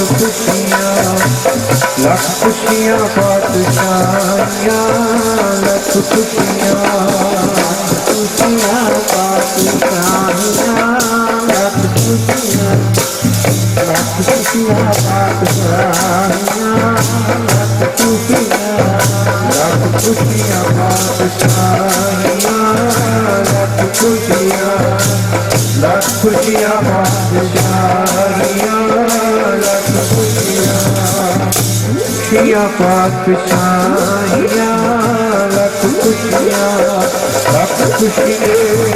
लख खुशियाँ लख खुशियाँ बादशाहियाँ लख खुशियाँ खुशियाँ बादशाहियाँ लख खुशियाँ खुशियाँ लख खुशियाँ लख खुशियाँ बादशाहियाँ लख खुशियाँ खुशियाँ बादशाहियाँ खुशियाँ बादशाहियाँ लख खुशियाँ लख खुशियाँ